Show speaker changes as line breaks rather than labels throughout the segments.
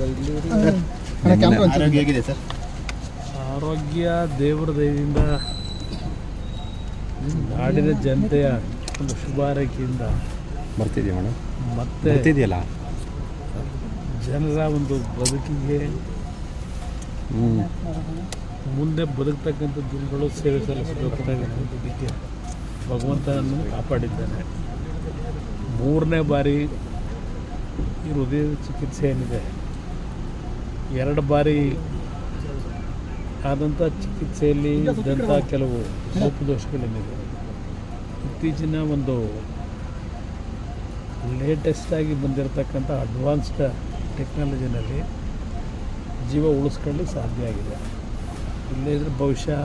ಆರೋಗ್ಯ ಹೇಗಿದೆ ಸರ್.
ಆರೋಗ್ಯ ದೇವರ ದಯದಿಂದ ನಾಡಿನ ಜನತೆಯ ಒಂದು ಶುಭಾರೈಕೆಯಿಂದ
ಬರ್ತಿದ್ಯಾ ಮೇಡಮ್?
ಮತ್ತೆ
ಇದೆಯಲ್ಲ
ಜನರ ಒಂದು ಬದುಕಿಗೆ ಮುಂದೆ ಬದುಕ್ತಕ್ಕಂಥ ದಿನಗಳು ಸೇವೆ ಸಲ್ಲಿಸಬೇಕಾದಂಥದ್ದಕ್ಕೆ ಭಗವಂತನನ್ನು ಕಾಪಾಡಿದ್ದಾನೆ. ಮೂರನೇ ಬಾರಿ ಈ ಹೃದಯದ ಚಿಕಿತ್ಸೆ ಏನಿದೆ? ಎರಡು ಬಾರಿ ಆದಂಥ ಚಿಕಿತ್ಸೆಯಲ್ಲಿ ಇದ್ದಂಥ ಕೆಲವು ಲೋಪದೋಷಗಳೇನಿದೆ ಇತ್ತೀಚಿನ ಒಂದು ಲೇಟೆಸ್ಟಾಗಿ ಬಂದಿರತಕ್ಕಂಥ ಅಡ್ವಾನ್ಸ್ಡ್ ಟೆಕ್ನಾಲಜಿನಲ್ಲಿ ಜೀವ ಉಳಿಸ್ಕೊಳ್ಳಿ ಸಾಧ್ಯ ಆಗಿದೆ. ಇಲ್ಲದಿದ್ರೆ ಬಹುಶಃ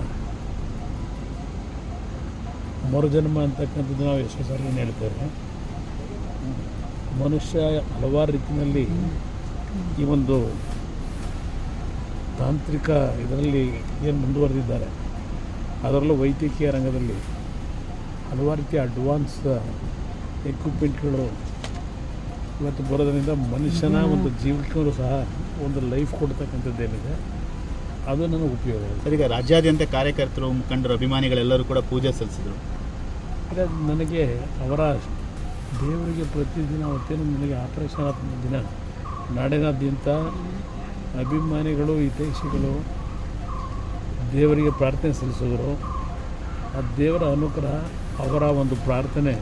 ಮರುಜನ್ಮ ಅಂತಕ್ಕಂಥದ್ದು ನಾವು ಎಷ್ಟೋ ಸಾರಿ ಹೇಳ್ತೇವೆ. ಮನುಷ್ಯ ಹಲವಾರು ರೀತಿಯಲ್ಲಿ ಈ ಒಂದು ತಾಂತ್ರಿಕ ಇದರಲ್ಲಿ ಏನು ಮುಂದುವರೆದಿದ್ದಾರೆ ಅದರಲ್ಲೂ ವೈದ್ಯಕೀಯ ರಂಗದಲ್ಲಿ ಹಲವಾರು ರೀತಿಯ ಅಡ್ವಾನ್ಸ್ ಎಕ್ವಿಪ್ಮೆಂಟ್ಗಳು ಇವತ್ತು ಬರೋದರಿಂದ ಮನುಷ್ಯನ ಒಂದು ಜೀವಕ್ಕೂ ಸಹ ಒಂದು ಲೈಫ್ ಕೊಡ್ತಕ್ಕಂಥದ್ದೇನಿದೆ ಅದು ನನಗೆ ಉಪಯೋಗ
ಸರಿ ಈಗ ರಾಜ್ಯಾದ್ಯಂತ ಕಾರ್ಯಕರ್ತರು ಮುಖಂಡರು ಅಭಿಮಾನಿಗಳೆಲ್ಲರೂ ಕೂಡ ಪೂಜೆ ಸಲ್ಲಿಸಿದರು.
ನನಗೆ ಅವರ ದೇವರಿಗೆ ಪ್ರತಿದಿನ ಅವತ್ತೇನು ನನಗೆ ಆಪರೇಷನ್ ಆದ ದಿನ ನಾಡಿನಾದ್ಯಂತ ಅಭಿಮಾನಿಗಳು, ಹಿತೈಷಿಗಳು, ದೇವರಿಗೆ ಪ್ರಾರ್ಥನೆ ಸಲ್ಲಿಸಿದ್ರು. ಆ ದೇವರ ಅನುಗ್ರಹ ಅವರ ಒಂದು ಪ್ರಾರ್ಥನೆ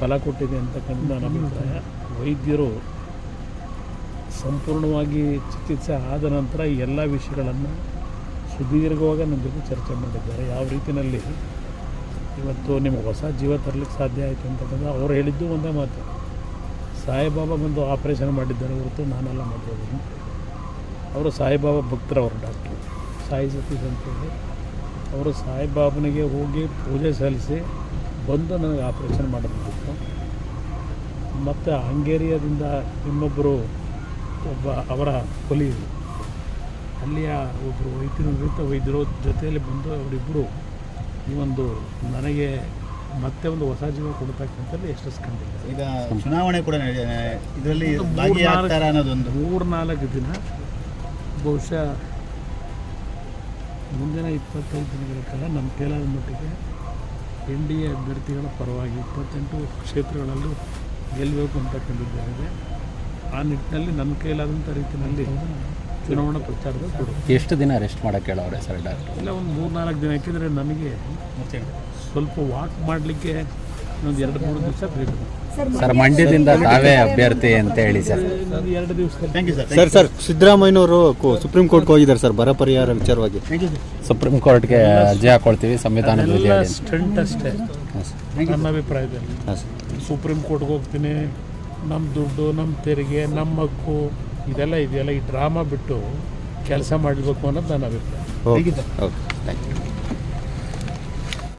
ಫಲ ಕೊಟ್ಟಿದೆ ಅಂತಕ್ಕಂಥ ನನ್ನ ಅಭಿಪ್ರಾಯ. ವೈದ್ಯರು ಸಂಪೂರ್ಣವಾಗಿ ಚಿಕಿತ್ಸೆ ಆದ ನಂತರ ಎಲ್ಲ ವಿಷಯಗಳನ್ನು ಸುದೀರ್ಘವಾಗಿ ನನ್ನ ಜೊತೆ ಚರ್ಚೆ ಮಾಡಿದ್ದಾರೆ. ಯಾವ ರೀತಿಯಲ್ಲಿ ಇವತ್ತು ನಿಮಗೆ ಹೊಸ ಜೀವ ತರಲಿಕ್ಕೆ ಸಾಧ್ಯ ಆಯಿತು ಅಂತಕ್ಕಂಥ ಅವ್ರು ಹೇಳಿದ್ದು ಒಂದೇ ಮಾತು. ಸಾಯಿಬಾಬಾ ಬಂದು ಆಪ್ರೇಷನ್ ಮಾಡಿದ್ದಾರೆ ಹೊರತು ನಾನೆಲ್ಲ ಮಾಡಿರೋದು ಅವರು ಸಾಯಿಬಾಬಾ ಭಕ್ತರವರು ಡಾಕ್ಟ್ರು. ಸಾಯಿ ಸತೀಶ್ ಅಂತೇಳಿ. ಅವರು ಸಾಯಿಬಾಬನಿಗೆ ಹೋಗಿ ಪೂಜೆ ಸಲ್ಲಿಸಿ ಬಂದು ನನಗೆ ಆಪ್ರೇಷನ್ ಮಾಡಬೇಕಿತ್ತು ಮತ್ತು ಹಂಗೇರಿಯಾದಿಂದ ಇನ್ನೊಬ್ಬರು ಒಬ್ಬ ಅವರ ಕೊಲಿ ಅಲ್ಲಿಯ ಒಬ್ಬರು ವೈದ್ಯರು ನಿವೃತ್ತ ವೈದ್ಯರು ಜೊತೆಯಲ್ಲಿ ಬಂದು ಅವರಿಬ್ಬರು ಈ ಒಂದು ನನಗೆ ಮತ್ತೆ ಒಂದು ಹೊಸ ಜೀವ ಕೊಡ್ತಕ್ಕಂಥದ್ದು ಯಶಸ್ಕೊಂಡಿದ್ದಾರೆ
ಈಗ ಚುನಾವಣೆ ಕೂಡ ಇದರಲ್ಲಿ
ಒಂದು ಮೂರ್
ಭಾಗಿಯಾಗ್ತಾರ
ನಾಲ್ಕು-
ಅನ್ನೋದೊಂದು?
ಮೂರು ನಾಲ್ಕು ದಿನ ಬಹುಶಃ ಮುಂದಿನ ಇಪ್ಪತ್ತೈದು ದಿನಗಳ ಕಾಲ ನಮ್ಮ ಕೈಲಾದ ಮಟ್ಟಿಗೆ ಎನ್ ಡಿ ಎ ಅಭ್ಯರ್ಥಿಗಳ ಪರವಾಗಿ ಇಪ್ಪತ್ತೆಂಟು ಕ್ಷೇತ್ರಗಳಲ್ಲೂ ಗೆಲ್ಲಬೇಕು ಅಂತಕ್ಕಂಥದ್ದೇನಿದೆ ಆ ನಿಟ್ಟಿನಲ್ಲಿ ನಮ್ಮ ಕೈಲಾದಂಥ ರೀತಿಯಲ್ಲಿ ಚುನಾವಣಾ ಪ್ರಚಾರದ ಕೊಡು
ಎಷ್ಟು ದಿನ ರೆಸ್ಟ್ ಮಾಡೋಕ್ಕೆ ಹೇಳೋರೆ ಸರ್ ಡಾಕ್ಟರ್
ಇಲ್ಲ ಒಂದು ಮೂರು ನಾಲ್ಕು ದಿನ ಯಾಕೆಂದರೆ ನನಗೆ ಸ್ವಲ್ಪ ವಾಕ್ ಮಾಡಲಿಕ್ಕೆ ಇನ್ನೊಂದು ಎರಡು ಮೂರು ದಿವಸ ಬೇಕು
ಸರ್ ಮಂಡ್ಯದಿಂದ ತಾವೇ ಅಭ್ಯರ್ಥಿ ಅಂತ ಹೇಳಿ ಸರ್.
ಎರಡು ದಿವಸ
thank you sir
sir sir ಸಿದ್ದರಾಮಯ್ಯನವರು ಕೋ- ಸುಪ್ರೀಂ ಕೋರ್ಟ್ಗೆ ಹೋಗಿದ್ದಾರೆ ಸರ್ ಬರ ಪರಿಹಾರ ವಿಚಾರವಾಗಿ.
ಥ್ಯಾಂಕ್ ಯು ಸರ್
ಸುಪ್ರೀಂ ಕೋರ್ಟ್ಗೆ ಅರ್ಜಿ ಹಾಕೊಳ್ತೀವಿ ಸಂವಿಧಾನದ ವಿಧಿ
ಎಲ್ಲ
ಅಡಿ
ಸ್ಟಂಟ್ ಅಷ್ಟೇ.
ಸರ್.
ನನ್ನ ಅಭಿಪ್ರಾಯದಲ್ಲಿ.
ಹಾಂ ಸರ್.
ಸುಪ್ರೀಂ ಕೋರ್ಟ್ಗೆ ಹೋಗ್ತೀನಿ. ನಮ್ಮ ದುಡ್ಡು ನಮ್ಮ ತೆರಿಗೆ ನಮ್ಮ ಹಕ್ಕು ಇದೆಲ್ಲ ಇದೆಯಲ್ಲ ಈ ಡ್ರಾಮಾ ಬಿಟ್ಟು ಕೆಲಸ ಮಾಡಬೇಕು ಅನ್ನೋದು ನನ್ನ ಅಭಿಪ್ರಾಯ.
Okay okay thank you